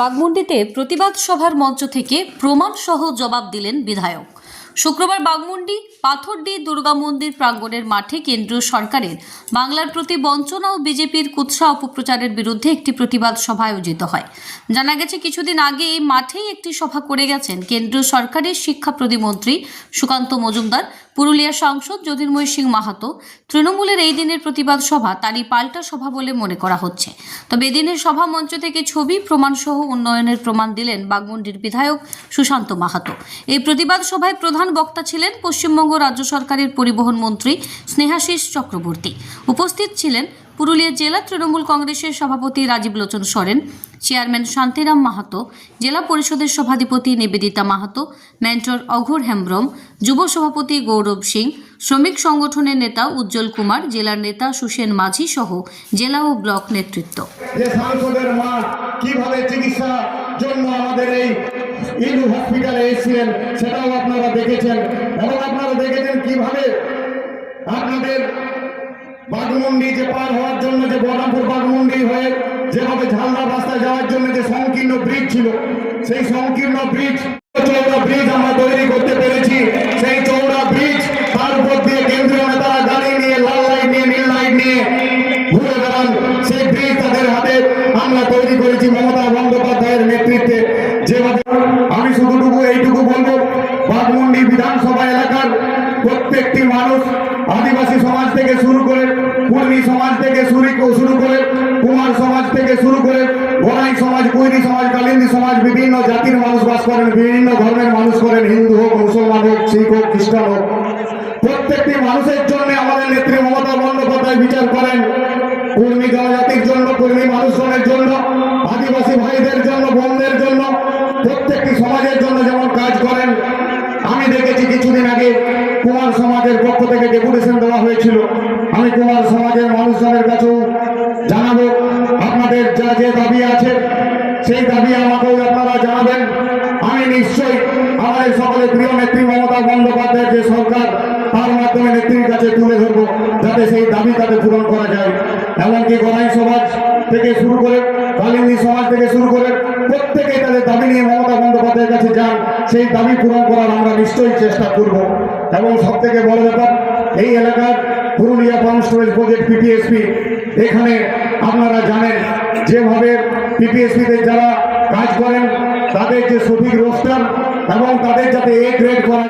বাগমুন্ডিতে প্রতিবাদ সভার মঞ্চ থেকে প্রমাণ সহ জবাব দিলেন বিধায়ক। শুক্রবার বাগমুন্ডি পাথরডি দুর্গা মন্দির প্রাঙ্গণের মাঠে কেন্দ্রীয় সরকারের বাংলার প্রতি বঞ্চনা ও বিজেপির কুৎসা অপপ্রচারের বিরুদ্ধে একটি প্রতিবাদ সভা আয়োজিত হয়। জানা গেছে, কিছুদিন আগে এই মাঠেই একটি সভা করে গেছেন কেন্দ্রীয় সরকারের শিক্ষা প্রতিমন্ত্রী সুকান্ত মজুমদার। পুরুলিয়া সাংসদ জ্যোতির্ময় সিং মাহাতো তৃণমূলের এই দিনের প্রতিবাদ সভা তারই পাল্টা সভা বলে মনে করা হচ্ছে। তবে এদিনের সভা মঞ্চ থেকে ছবি, প্রমাণসহ উন্নয়নের প্রমাণ দিলেন বাগমুন্ডির বিধায়ক সুশান্ত মাহাতো। এই প্রতিবাদ সভায় প্রধান বক্তা ছিলেন পশ্চিমবঙ্গ রাজ্য সরকারের পরিবহন মন্ত্রী স্নেহাশিস চক্রবর্তী। উপস্থিত ছিলেন পুরুলিয়া জেলা তৃণমূল কংগ্রেসের সভাপতি রাজীব লোচন সরেন, চেয়ারম্যান শান্তিরাম মাহাতো, জেলা পরিষদের সভাধিপতি নিবেদিতা মাহাতো, মেন্টর অঘোর হেমব্রম, যুব সভাপতি গৌরব সিং, শ্রমিক সংগঠনের নেতা উজ্জ্বল কুমার, জেলার নেতা সুসেন মাঝি সহ জেলা ও ব্লক নেতৃত্ব। কীভাবে জন্য আমাদের এই হসপিটালে এসেছিলেন, সেটাও আপনারা দেখেছেন। এবং আপনারা দেখেছেন কীভাবে আপনাদের বাগমুন্ডি যে পার হওয়ার জন্য যে বহরমপুর বাগমুন্ডি হয়ে যেভাবে ঝালদা রাস্তায় যাওয়ার জন্য যে সংকীর্ণ ব্রিজ ছিল, সেই সংকীর্ণ ব্রিজ চৌড়া ব্রিজ আমরা তৈরি করতে পেরেছি। সেই চৌড়া ব্রিজ তার উপর দিয়ে কেন্দ্রীয় নেতারা গাড়ি নিয়ে, লাল লাইট নিয়ে, নীল লাইট নিয়ে ঘুরে বেড়ান। সেই ব্রিজ তাদের হাতে আমরা তৈরি করেছি মমতা বন্দ্যোপাধ্যায়ের নেতৃত্বে। যেভাবে আমি শুধুটুকু এইটুকু বলব বাগমুন্ডি বিধানসভা এলাকার প্রত্যেকটি মানুষ আদিবাসী সমাজ থেকে শুরু করে কুর্মী সমাজ থেকে শুরু করে কুমার সমাজ থেকে শুরু করে গোড়াই সমাজ, কুইরি সমাজ, কালিন্দী সমাজ, বিভিন্ন জাতির মানুষ বাস করেন, বিভিন্ন ধর্মের মানুষ করেন, হিন্দু হোক, মুসলমান হোক, শিখ হোক, খ্রিস্টান হোক। প্রত্যেকটি মানুষের জন্য আমাদের নেত্রী মমতা বন্দ্যোপাধ্যায় বিচার করেন। কর্মী জনজাতির জন্য, কর্মী মানুষজনের জন্য, আদিবাসী ভাইদের জন্য, বোনদের জন্য, প্রত্যেকটি সমাজের জন্য যেমন কাজ করেন কুমার সমাজের পক্ষ থেকে ডেপুটেশন দেওয়া হয়েছিল, আমি কুমার সমাজের মানুষজনের কাছেও জানাব। আপনাদের যা যে দাবি আছে, সেই দাবি আমাকেও আপনারা জানাবেন। আমি নিশ্চয়ই আমাদের সকলের প্রিয় নেত্রী মমতা বন্দ্যোপাধ্যায়ের যে সরকার, তার মাধ্যমে নেত্রীর কাছে তুলে ধরবো, যাতে সেই দাবি তাদের পূরণ করা যায়। এমনকি গণাই সমাজ থেকে শুরু করে, কালিন্দী সমাজ থেকে শুরু করে প্রত্যেকেই তাদের দাবি নিয়ে মমতা বন্দ্যোপাধ্যায়ের কাছে যান, সেই দাবি পূরণ করার আমরা নিশ্চয়ই চেষ্টা করব। এবং সব থেকে বড় ব্যাপার, এই এলাকার পুরুলিয়া স্টোরেজ প্রজেক্ট পিপিএসপি এখানে আপনারা জানেন, যেভাবে পিপিএসপিতে যারা কাজ করেন, তাদের যে সঠিক রোস্টার এবং তাদের যাতে এ গ্রেড করা